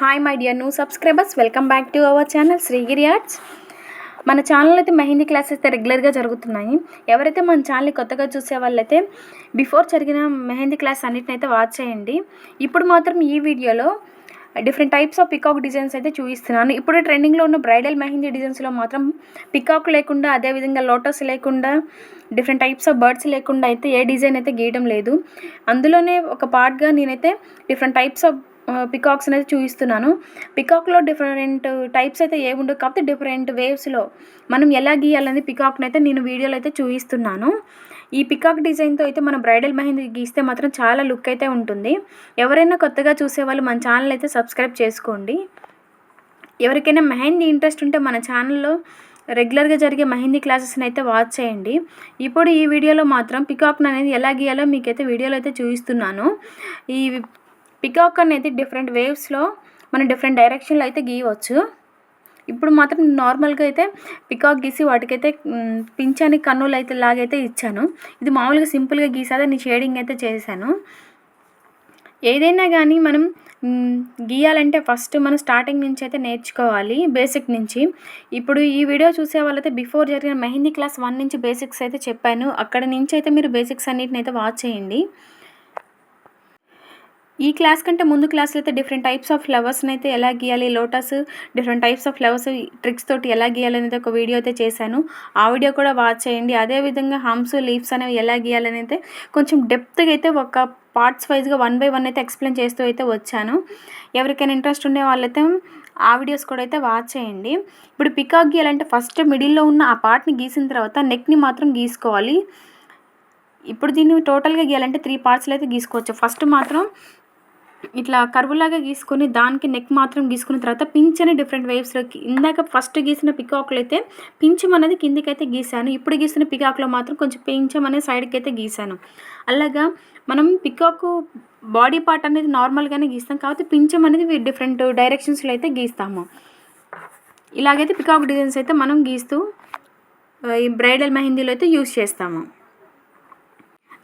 Hi my dear new subscribers welcome back to our channel Srigiri arts మన channel అయితే mehndi classes అయితే రెగ్యులర్గా జరుగుతున్నాయి. ఎవరైతే మన ఛానల్ని కొత్తగా చూసే వాళ్ళైతే బిఫోర్ జరిగిన మెహందీ క్లాస్ అన్నిటిని అయితే వాచ్ చేయండి. ఇప్పుడు మాత్రం ఈ వీడియోలో different types of peacock designs అయితే చూపిస్తున్నాను. ఇప్పుడు ట్రెండింగ్లో ఉన్న బ్రైడల్ మెహందీ డిజైన్స్లో మాత్రం పికాక్ లేకుండా అదేవిధంగా లోటస్ లేకుండా డిఫరెంట్ టైప్స్ ఆఫ్ బర్డ్స్ లేకుండా అయితే ఏ డిజైన్ అయితే గీయడం లేదు. అందులోనే ఒక పార్ట్గా నేనైతే డిఫరెంట్ టైప్స్ ఆఫ్ పికాక్స్ అనేది చూపిస్తున్నాను పికాక్లో డిఫరెంట్ టైప్స్ అయితే ఏముండవు కాకపోతే డిఫరెంట్ వేవ్స్లో మనం ఎలా గీయాలని పికాక్ని అయితే నేను వీడియోలో అయితే చూపిస్తున్నాను ఈ పికాక్ డిజైన్తో అయితే మనం బ్రైడల్ మెహందీ గీస్తే మాత్రం చాలా లుక్ అయితే ఉంటుంది. ఎవరైనా కొత్తగా చూసేవాళ్ళు మన ఛానల్ అయితే సబ్స్క్రైబ్ చేసుకోండి. ఎవరికైనా మెహందీ ఇంట్రెస్ట్ ఉంటే మన ఛానల్లో రెగ్యులర్గా జరిగే మెహందీ క్లాసెస్ని అయితే వాచ్ చేయండి. ఇప్పుడు ఈ వీడియోలో మాత్రం పికాక్ని అనేది ఎలా గీయాలో మీకైతే వీడియోలో అయితే చూపిస్తున్నాను ఈ పికాక్ అనేది డిఫరెంట్ వేవ్స్లో మనం డిఫరెంట్ డైరెక్షన్లో అయితే గీయవచ్చు. ఇప్పుడు మాత్రం నార్మల్గా అయితే పికాక్ గీసి వాటికైతే మ్, కన్నులు అయితే లాగైతే ఇచ్చాను. ఇది మామూలుగా సింపుల్గా గీసాదా నేను షేడింగ్ అయితే చేశాను. ఏదైనా కానీ మనం గీయాలంటే ఫస్ట్ మనం స్టార్టింగ్ నుంచి అయితే నేర్చుకోవాలి బేసిక్ నుంచి. ఇప్పుడు ఈ వీడియో చూసే వాళ్ళైతే బిఫోర్ జరిగిన మెహందీ క్లాస్ వన్ నుంచి బేసిక్స్ అయితే చెప్పాను. అక్కడ నుంచి అయితే మీరు బేసిక్స్ అన్నిటిని అయితే వాచ్ చేయండి. ఈ క్లాస్ కంటే ముందు క్లాస్లో అయితే డిఫరెంట్ టైప్స్ ఆఫ్ ఫ్లవర్స్ని అయితే ఎలా గీయాలి lotus different types of flowers tricks తోటి ఎలా గీయాలి అనేది ఒక వీడియో అయితే చేశాను. ఆ వీడియో కూడా వాచ్ చేయండి. అదేవిధంగా హమ్స్ లీవ్స్ అనేవి ఎలా గీయాలని అయితే కొంచెం డెప్త్గా అయితే ఒక పార్ట్స్ వైజ్గా వన్ బై వన్ అయితే ఎక్స్ప్లెయిన్ చేస్తూ అయితే వచ్చాను. ఎవరికైనా ఇంట్రెస్ట్ ఉండే వాళ్ళైతే ఆ వీడియోస్ కూడా అయితే వాచ్ చేయండి. ఇప్పుడు పికాక్ గీయాలంటే ఫస్ట్ మిడిల్లో ఉన్న ఆ పార్ట్ని గీసిన తర్వాత నెక్ని మాత్రం గీసుకోవాలి. ఇప్పుడు దీన్ని టోటల్గా గీయాలంటే త్రీ పార్ట్స్లో అయితే గీసుకోవచ్చు. ఫస్ట్ మాత్రం ఇట్లా కరువులాగా గీసుకొని దానికి నెక్ మాత్రం గీసుకున్న తర్వాత పించ్ అని డిఫరెంట్ వేవ్స్లో ఇందాక ఫస్ట్ గీసిన పికాక్లో అయితే పించం అనేది కిందికైతే అయితే గీసాను ఇప్పుడు గీసిన పికాక్లో మాత్రం కొంచెం పించం అనేది సైడ్కి అయితే గీసాను అలాగా మనం పికాక్ బాడీ పార్ట్ అనేది నార్మల్గానే గీస్తాం కాబట్టి పించం అనేది డిఫరెంట్ డైరెక్షన్స్లో అయితే గీస్తాము. ఇలాగైతే పికాక్ డిజైన్స్ అయితే మనం గీస్తూ ఈ బ్రైడల్ మెహందీలో అయితే యూస్ చేస్తాము.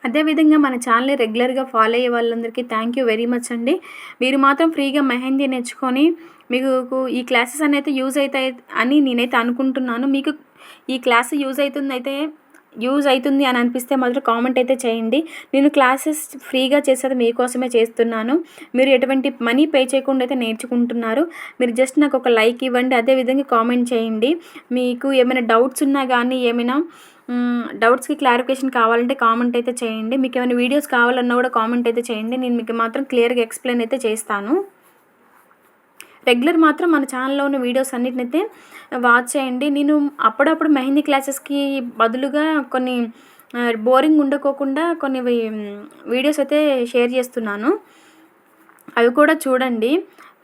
అదేవిధంగా మన ఛానల్ని రెగ్యులర్గా ఫాలో అయ్యే వాళ్ళందరికీ థ్యాంక్ యూ వెరీ మచ్ అండి. మీరు మాత్రం ఫ్రీగా మెహందీ నేర్చుకొని మీకు ఈ క్లాసెస్ అనేది యూజ్ అవుతాయి అని నేనైతే అనుకుంటున్నాను. మీకు ఈ క్లాస్ యూజ్ అవుతుంది అయితే యూజ్ అవుతుంది అని అనిపిస్తే మాత్రం కామెంట్ అయితే చేయండి. నేను క్లాసెస్ ఫ్రీగా చేసేది మీకోసమే చేస్తున్నాను. మీరు ఎటువంటి మనీ పే చేయకుండా అయితే నేర్చుకుంటున్నారు. మీరు జస్ట్ నాకు ఒక లైక్ ఇవ్వండి అదేవిధంగా కామెంట్ చేయండి. మీకు ఏమైనా డౌట్స్ ఉన్నా కానీ ఏమైనా డౌట్స్కి క్లారిఫికేషన్ కావాలంటే కామెంట్ అయితే చేయండి. మీకు ఏమైనా వీడియోస్ కావాలన్నా కూడా కామెంట్ అయితే చేయండి. నేను మీకు మాత్రం క్లియర్గా ఎక్స్ప్లెయిన్ అయితే చేస్తాను. రెగ్యులర్ మాత్రం మన ఛానల్లో ఉన్న వీడియోస్ అన్నిటినైతే వాచ్ చేయండి. నేను అప్పుడప్పుడు మెహందీ క్లాసెస్కి బదులుగా కొన్ని బోరింగ్ ఉండకోకుండా కొన్ని వీడియోస్ అయితే షేర్ చేస్తున్నాను. అవి కూడా చూడండి.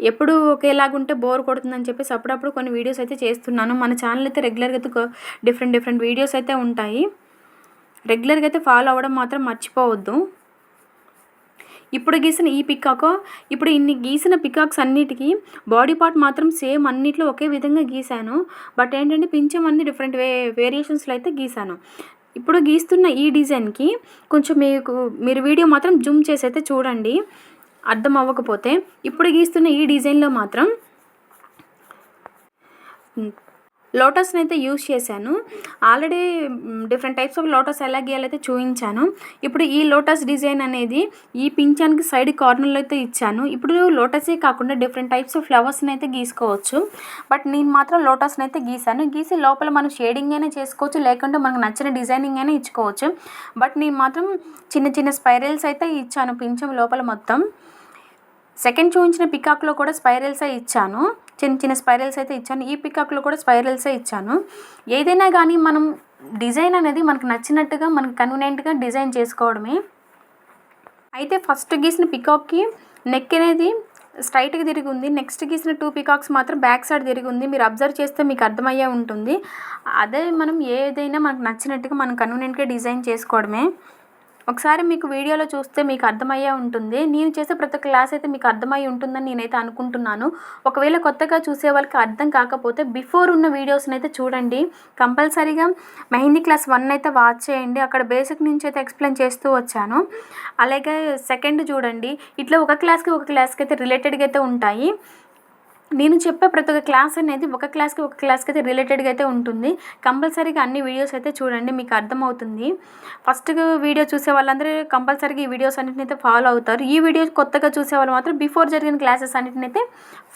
ఎప్పుడు ఒకేలాగుంటే బోర్ కొడుతుందని చెప్పేసి అప్పుడప్పుడు కొన్ని వీడియోస్ అయితే చేస్తున్నాను. మన ఛానల్ అయితే రెగ్యులర్గా అయితే డిఫరెంట్ డిఫరెంట్ వీడియోస్ అయితే ఉంటాయి. రెగ్యులర్గా అయితే ఫాలో అవ్వడం మాత్రం మర్చిపోవద్దు. ఇప్పుడు గీసిన ఈ పికాక్ ఇప్పుడు ఇన్ని గీసిన పికాక్స్ అన్నిటికీ బాడీ పార్ట్ మాత్రం సేమ్ అన్నిట్లో ఒకే విధంగా గీశాను. బట్ ఏంటంటే పింఛం అన్ని డిఫరెంట్ వే వేరియేషన్స్లో అయితే గీశాను. ఇప్పుడు గీస్తున్న ఈ డిజైన్కి కొంచెం మీకు మీరు వీడియో మాత్రం జూమ్ చేసి అయితే చూడండి. అర్థం అవ్వకపోతే ఇప్పుడు గీస్తున్న ఈ డిజైన్లో మాత్రం లోటస్ని అయితే యూస్ చేశాను. Already different types of lotus ఎలా గీయాలైతే చూపించాను ఇప్పుడు ఈ లోటస్ డిజైన్ అనేది ఈ పింఛానికి సైడ్ కార్నర్లో అయితే ఇచ్చాను. ఇప్పుడు లోటసే కాకుండా డిఫరెంట్ టైప్స్ ఆఫ్ ఫ్లవర్స్ని అయితే గీసుకోవచ్చు. బట్ నేను మాత్రం లోటస్ని అయితే గీసాను. గీసి లోపల మనం షేడింగ్ అయినా చేసుకోవచ్చు. లేకుంటే మనకు నచ్చిన డిజైనింగ్ అయినా ఇచ్చుకోవచ్చు. బట్ నేను మాత్రం చిన్న చిన్న స్పైరల్స్ అయితే ఇచ్చాను పింఛం లోపల మొత్తం. సెకండ్ చూపించిన పికాక్లో కూడా స్పైరల్సే ఇచ్చాను. చిన్న చిన్న స్పైరల్స్ అయితే ఇచ్చాను. ఈ పికాక్లో కూడా స్పైరల్సే ఇచ్చాను. ఏదైనా కానీ మనం డిజైన్ అనేది మనకు నచ్చినట్టుగా మనకు కన్వీనియంట్గా డిజైన్ చేసుకోవడమే. అయితే ఫస్ట్ గీసిన పికాక్కి నెక్ అనేది స్ట్రైట్గా తిరిగి ఉంది. నెక్స్ట్ గీసిన టూ పికాక్స్ మాత్రం బ్యాక్ సైడ్ తిరిగి ఉంది. మీరు అబ్జర్వ్ చేస్తే మీకు అర్థమయ్యే ఉంటుంది. అదే మనం ఏదైనా మనకు నచ్చినట్టుగా మనం కన్వీనియంట్గా డిజైన్ చేసుకోవడమే. ఒకసారి మీకు వీడియోలో చూస్తే మీకు అర్థమయ్యే ఉంటుంది. నేను చేసే ప్రతి క్లాస్ అయితే మీకు అర్థమై ఉంటుందని నేనైతే అనుకుంటున్నాను. ఒకవేళ కొత్తగా చూసే వాళ్ళకి అర్థం కాకపోతే బిఫోర్ ఉన్న వీడియోస్ని అయితే చూడండి. కంపల్సరీగా మెహందీ క్లాస్ వన్ అయితే వాచ్ చేయండి. అక్కడ బేసిక్ నుంచి అయితే ఎక్స్ప్లెయిన్ చేస్తూ వచ్చాను. అలాగే సెకండ్ చూడండి. ఇట్లా ఒక క్లాస్కి ఒక క్లాస్కి అయితే రిలేటెడ్గా అయితే ఉంటాయి. నేను చెప్పే ప్రతి ఒక్క క్లాస్ అనేది ఒక క్లాస్కి ఒక క్లాస్కి అయితే రిలేటెడ్గా అయితే ఉంటుంది. కంపల్సరీగా అన్ని వీడియోస్ అయితే చూడండి మీకు అర్థమవుతుంది. ఫస్ట్ వీడియో చూసే వాళ్ళందరూ కంపల్సరీగా ఈ వీడియోస్ అన్నిటిని అయితే ఫాలో అవుతారు. ఈ వీడియో కొత్తగా చూసే వాళ్ళు మాత్రం బిఫోర్ జరిగిన క్లాసెస్ అన్నిటిని అయితే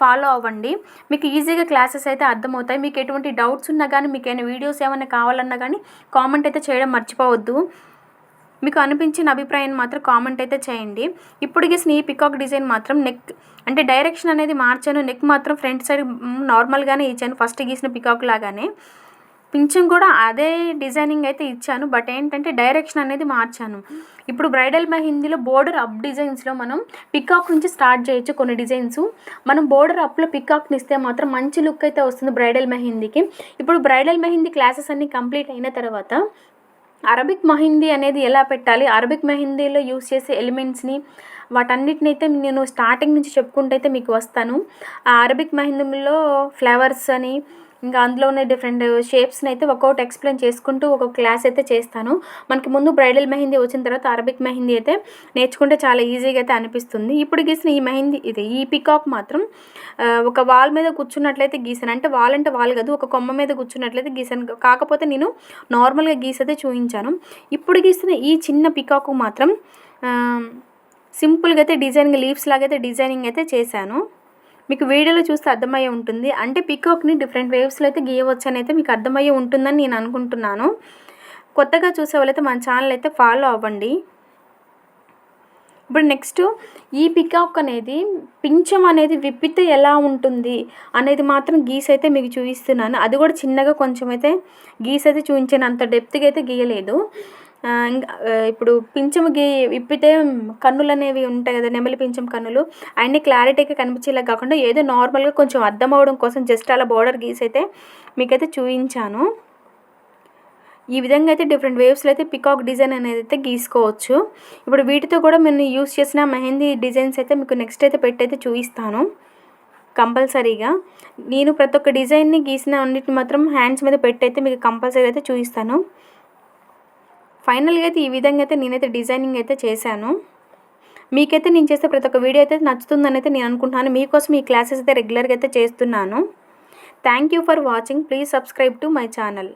ఫాలో అవ్వండి. మీకు ఈజీగా క్లాసెస్ అయితే అర్థమవుతాయి. మీకు ఎటువంటి డౌట్స్ ఉన్నా కానీ మీకు ఏమైనా వీడియోస్ ఏమైనా కావాలన్నా కానీ కామెంట్ అయితే చేయడం మర్చిపోవద్దు. మీకు అనిపించిన అభిప్రాయాన్ని మాత్రం కామెంట్ అయితే చేయండి. ఇప్పుడు గీసిన ఈ పికాక్ డిజైన్ మాత్రం నెక్ అంటే డైరెక్షన్ అనేది మార్చాను. నెక్ మాత్రం ఫ్రంట్ సైడ్ నార్మల్గానే ఇచ్చాను. ఫస్ట్ గీసిన పికాక్ లాగానే. పింఛం కూడా అదే డిజైనింగ్ అయితే ఇచ్చాను. బట్ ఏంటంటే డైరెక్షన్ అనేది మార్చాను. ఇప్పుడు బ్రైడల్ మెహిందీలో బోర్డర్ అప్ డిజైన్స్లో మనం పికాక్ నుంచి స్టార్ట్ చేయొచ్చు కొన్ని డిజైన్స్ మనం బోర్డర్ అప్లో పికాక్ని ఇస్తే మాత్రం మంచి లుక్ అయితే వస్తుంది బ్రైడల్ మెహిందీకి ఇప్పుడు బ్రైడల్ మెహిందీ క్లాసెస్ అన్నీ కంప్లీట్ అయిన తర్వాత అరబిక్ మెహందీ అనేది ఎలా పెట్టాలి? అరబిక్ మెహందీలో యూస్ చేసే ఎలిమెంట్స్ని వాటన్నిటిని అయితే నేను స్టార్టింగ్ నుంచి చెప్పుకుంటూ అయితే మీకు వస్తాను. ఆ అరబిక్ మెహందీలో ఫ్లవర్స్ అని ఇంకా అందులో ఉన్న డిఫరెంట్ షేప్స్ని అయితే ఒక్కొక్కటి ఎక్స్ప్లెయిన్ చేసుకుంటూ ఒక క్లాస్ అయితే చేస్తాను. మనకి ముందు బ్రైడల్ మెహందీ వచ్చిన తర్వాత అరబిక్ మెహందీ అయితే నేర్చుకుంటే చాలా ఈజీగా అయితే అనిపిస్తుంది. ఇప్పుడు గీసిన ఈ మెహందీ ఇది ఈ పికాక్ మాత్రం ఒక వాల్ మీద కూర్చున్నట్లయితే గీసాను. అంటే వాల్ అంటే వాల్ కాదు ఒక కొమ్మ మీద కూర్చున్నట్లయితే గీసాను. కాకపోతే నేను నార్మల్గా గీసైతే చూపించాను ఇప్పుడు గీసిన ఈ చిన్న పికాక్ మాత్రం సింపుల్గా అయితే డిజైనింగ్ లీవ్స్ లాగా అయితే డిజైనింగ్ అయితే చేశాను. మీకు వీడియోలో చూస్తే అర్థమయ్యే ఉంటుంది. అంటే పికాక్ని డిఫరెంట్ వేవ్స్లో అయితే గీయవచ్చు అని అయితే మీకు అర్థమయ్యే ఉంటుందని నేను అనుకుంటున్నాను. కొత్తగా చూసే వాళ్ళైతే మన ఛానల్ అయితే ఫాలో అవ్వండి. ఇప్పుడు నెక్స్ట్ ఈ పికాక్ అనేది పించం అనేది విప్పితే ఎలా ఉంటుంది అనేది మాత్రం గీస్ అయితే మీకు చూపిస్తున్నాను. అది కూడా చిన్నగా కొంచెం అయితే గీస్ అయితే చూపించాను అంత డెప్త్గా అయితే గీయలేదు. ఇప్పుడు పింఛము గీ విప్పితే కన్నులు అనేవి ఉంటాయి కదా నెమలి పింఛం కన్నులు. అన్నీ క్లారిటీగా కనిపించేలా కాకుండా ఏదో నార్మల్గా కొంచెం అర్థం అవడం కోసం జస్ట్ అలా బార్డర్ గీస్ అయితే మీకైతే చూపించాను ఈ విధంగా అయితే డిఫరెంట్ వేవ్స్లో అయితే పికాక్ డిజైన్ అనేది అయితే గీసుకోవచ్చు. ఇప్పుడు వీటితో కూడా నేను యూస్ చేసిన మెహందీ డిజైన్స్ అయితే మీకు నెక్స్ట్ అయితే పెట్టయితే చూపిస్తాను. కంపల్సరీగా. నేను ప్రతి ఒక్క డిజైన్ని గీసిన అన్నిటిని మాత్రం హ్యాండ్స్ మీద పెట్టయితే మీకు కంపల్సరీ అయితే చూపిస్తాను. ఫైనల్గా అయితే ఈ విధంగా అయితే నేనైతే డిజైనింగ్ అయితే చేశాను. మీకైతే నేను చేసే ప్రతి ఒక్క వీడియో అయితే నచ్చుతుందని అయితే నేను అనుకుంటున్నాను. మీకోసం ఈ క్లాసెస్ అయితే రెగ్యులర్గా అయితే చేస్తున్నాను. Thank you for watching. Please subscribe to my channel.